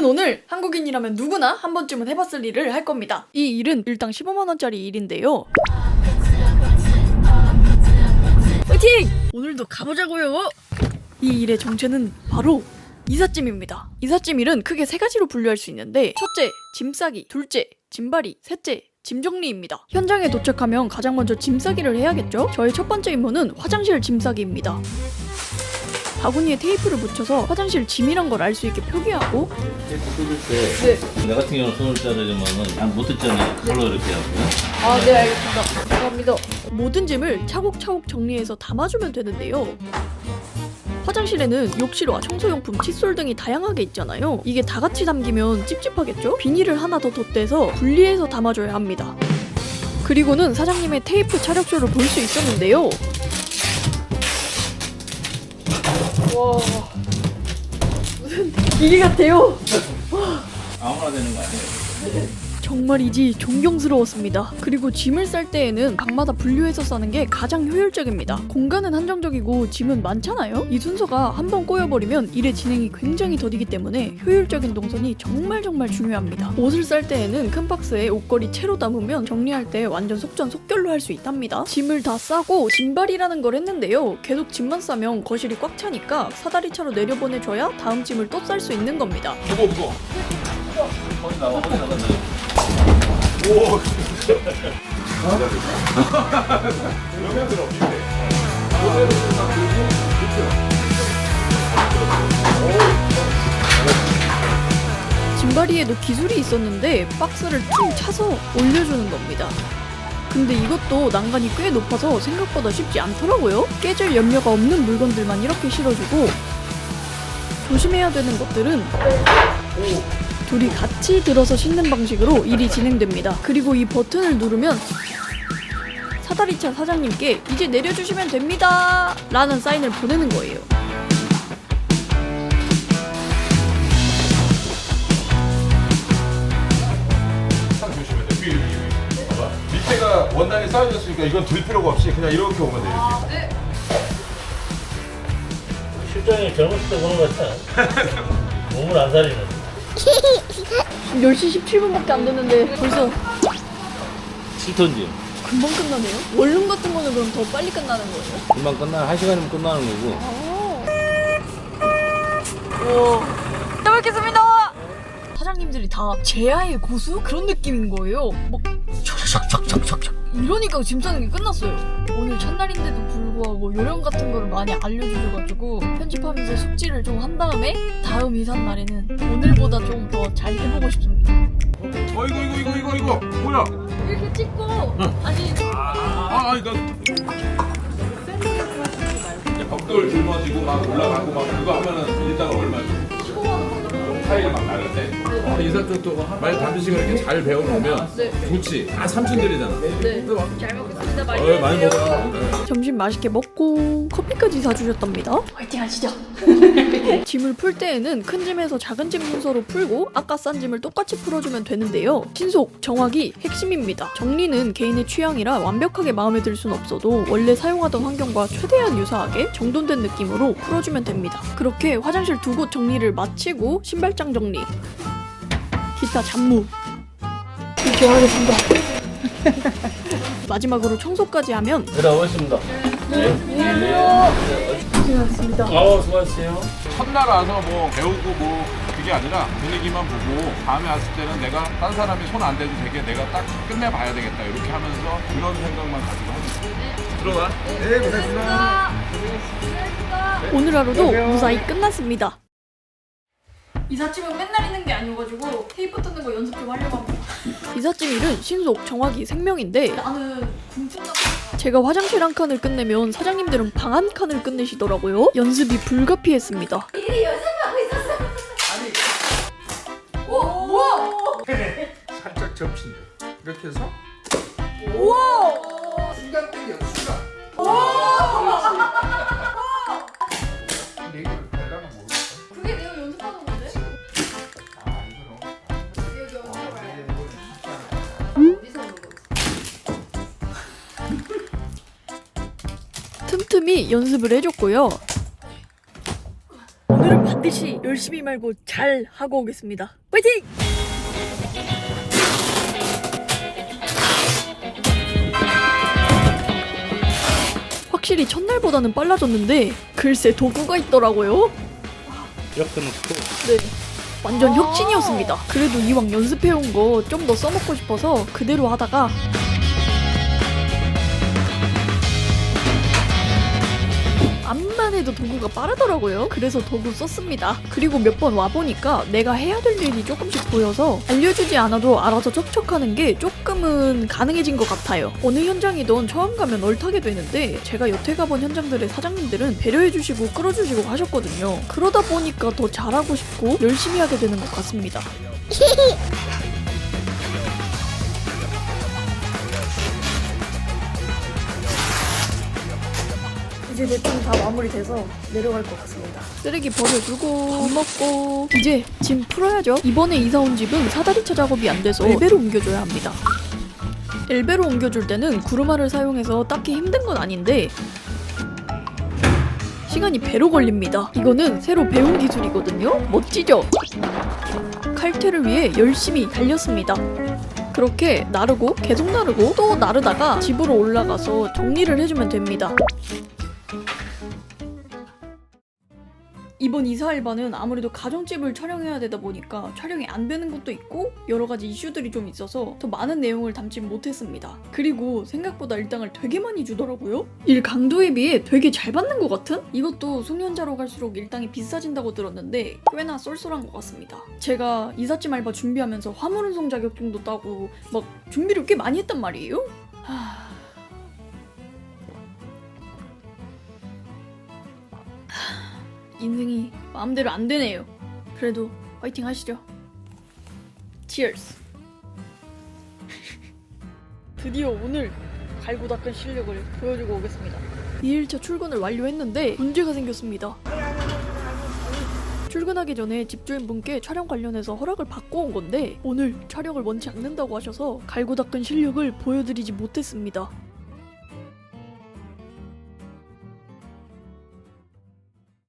저는 오늘 한국인이라면 누구나 한 번쯤은 해봤을 일을 할 겁니다. 이 일은 일당 15만원짜리 일인데요. 파이팅! 오늘도 가보자고요! 이 일의 정체는 바로 이삿짐입니다. 이삿짐 일은 크게 세 가지로 분류할 수 있는데 첫째, 짐 싸기, 둘째, 짐발이, 셋째, 짐 정리입니다. 현장에 도착하면 가장 먼저 짐 싸기를 해야겠죠? 저의 첫 번째 임무는 화장실 짐 싸기입니다. 바구니에 테이프를 붙여서 화장실 짐이란 걸 알 수 있게 표기하고 테이프 뜯을 때, 나 같은 경우는 손을 자르려면은 안못 뜯잖아요. 그걸로 이렇게 하고요. 아, 네, 알겠습니다. 감사합니다. 모든 짐을 차곡차곡 정리해서 담아주면 되는데요. 화장실에는 욕실과 청소용품, 칫솔 등이 다양하게 있잖아요. 이게 다 같이 담기면 찝찝하겠죠? 비닐을 하나 더 덧대서 분리해서 담아줘야 합니다. 그리고는 사장님의 테이프 차력쇼를 볼 수 있었는데요. 와, 무슨 기계 같아요. 아무나 되는 거 아니에요? 정말이지 존경스러웠습니다. 그리고 짐을 쌀 때에는 방마다 분류해서 싸는 게 가장 효율적입니다. 공간은 한정적이고 짐은 많잖아요? 이 순서가 한번 꼬여버리면 일의 진행이 굉장히 더디기 때문에 효율적인 동선이 정말 정말 중요합니다. 옷을 쌀 때에는 큰 박스에 옷걸이 채로 담으면 정리할 때 완전 속전속결로 할 수 있답니다. 짐을 다 싸고 짐발이라는 걸 했는데요. 계속 짐만 싸면 거실이 꽉 차니까 사다리차로 내려보내줘야 다음 짐을 또 쌀 수 있는 겁니다. 무거 무거. 어디 나와, 어디 나간다. 오. 짐바리에도 기술이 있었는데 박스를 퉁 차서 올려주는 겁니다. 근데 이것도 난간이 꽤 높아서 생각보다 쉽지 않더라고요. 깨질 염려가 없는 물건들만 이렇게 실어주고 조심해야 되는 것들은 둘이 같이 들어서 싣는 방식으로 일이 진행됩니다. 그리고 이 버튼을 누르면 사다리차 사장님께 이제 내려주시면 됩니다. 라는 사인을 보내는 거예요. 조심해야 돼. 봐봐. 밑에가 원단이 쌓여졌으니까 이건 들 필요가 없이 그냥 이렇게 오면 돼 이렇게. 실장이 젊었을 때 보는 것 같아. 몸을 안 사리는. 10시 17분밖에 안 됐는데 벌써 7톤지. 금방 끝나네요. 원룸 같은 거는 그럼 더 빨리 끝나는 거예요? 금방 끝나, 한 시간이면 끝나는 거고. 오. 또 뵙겠습니다. 사장님들이 다 제아의 고수 그런 느낌인 거예요. 막 촥촥촥촥촥 이러니까 짐 싸는 게 끝났어요. 오늘 첫날인데도 불구하고 요령 같은 거를 많이 알려주셔가지고 편집하면서 숙지를 좀 한 다음에 다음 이삿 날에는 오늘보다 좀 더 잘 해보고 싶습니다. 어 이거 이거 이거 이거 이거 뭐야? 이렇게 찍고 아니 아 이거. 벽돌 짊어지고 막 올라가고 막 그거 하면은 일당 얼마지? 타일 막 나는데. 어, 인사 쪽도 많이 담비 씨가 이렇게 잘 배워놓으면 좋지. 다 삼촌들이잖아. 네. 근데 막 잘 먹겠습니다. 많이 어, 많이 먹어요. 네. 점심 맛있게 먹고 커피까지 사주셨답니다. 화이팅 하시죠. 짐을 풀 때에는 큰 짐에서 작은 짐 순서로 풀고 아까 싼 짐을 똑같이 풀어주면 되는데요. 신속, 정확이 핵심입니다. 정리는 개인의 취향이라 완벽하게 마음에 들 순 없어도 원래 사용하던 환경과 최대한 유사하게 정돈된 느낌으로 풀어주면 됩니다. 그렇게 화장실 두 곳 정리를 마치고 신발장 정리, 기타 잡무 이렇게 하겠습니다. 마지막으로 청소까지 하면 들어오겠습니다. 고생하셨습니다. 아우, 수고하세요. 첫날 와서 뭐 배우고 뭐 그게 아니라 분위기만 보고 다음에 왔을 때는 내가 딴 사람이 손 안 대도 되게 내가 딱 끝내봐야 되겠다 이렇게 하면서 그런 생각만 가지고 하고 들어가. 네 고생했습니다. 오늘 하루도 무사히 끝났습니다. 이삿짐은 맨날 있는 게 아니어가지고 테이프 뜯는 거 연습 좀 하려고 합니다. 이삿짐 일은 신속, 정확이 생명인데 나는 궁금한 제가 화장실 한 칸을 끝내면 사장님들은 방 한 칸을 끝내시더라고요. 연습이 불가피했습니다. 이리 연습하고 있었어. 오, 우와! 살짝 접힌대. 이렇게 해서 우와! 순간 땡겨 순간. 근 틈틈이 연습을 해줬고요. 오늘 오늘은 반드시 열심히 말고 잘 하고 오겠습니다. 파이팅! 확실히 첫날보다는 빨라졌는데 글쎄 도구가 있더라고요. 이렇게 놓고 네. 완전 혁신이었습니다. 그래도 이왕 연습해온 거 좀 더 써먹고 싶어서 그대로 하다가 암만 해도 도구가 빠르더라고요. 그래서 도구 썼습니다. 그리고 몇 번 와보니까 내가 해야 될 일이 조금씩 보여서 알려주지 않아도 알아서 척척하는 게 조금은 가능해진 것 같아요. 어느 현장이든 처음 가면 얼타게 되는데 제가 여태 가본 현장들의 사장님들은 배려해주시고 끌어주시고 하셨거든요. 그러다 보니까 더 잘하고 싶고 열심히 하게 되는 것 같습니다. 이제 대충 다 마무리돼서 내려갈 것 같습니다. 쓰레기 버려주고 밥 먹고 이제 짐 풀어야죠. 이번에 이사 온 집은 사다리차 작업이 안 돼서 엘베로 옮겨줘야 합니다. 엘베로 옮겨줄 때는 구르마를 사용해서 딱히 힘든 건 아닌데 시간이 배로 걸립니다. 이거는 새로 배운 기술이거든요. 멋지죠? 칼퇴를 위해 열심히 달렸습니다. 그렇게 나르고 계속 나르고 또 나르다가 집으로 올라가서 정리를 해주면 됩니다. 이번 이사 알바는 아무래도 가정집을 촬영해야 되다 보니까 촬영이 안 되는 것도 있고 여러 가지 이슈들이 좀 있어서 더 많은 내용을 담지 못했습니다. 그리고 생각보다 일당을 되게 많이 주더라고요. 일 강도에 비해 되게 잘 받는 것 같은? 이것도 숙련자로 갈수록 일당이 비싸진다고 들었는데 꽤나 쏠쏠한 것 같습니다. 제가 이삿짐 알바 준비하면서 화물 운송 자격증도 따고 막 준비를 꽤 많이 했단 말이에요. 하... 인생이 마음대로 안 되네요. 그래도 화이팅 하시죠. Cheers. 드디어 오늘 갈고 닦은 실력을 보여주고 오겠습니다. 2일차 출근을 완료했는데 문제가 생겼습니다. 출근하기 전에 집주인분께 촬영 관련해서 허락을 받고 온 건데 오늘 촬영을 원치 않는다고 하셔서 갈고 닦은 실력을 보여드리지 못했습니다.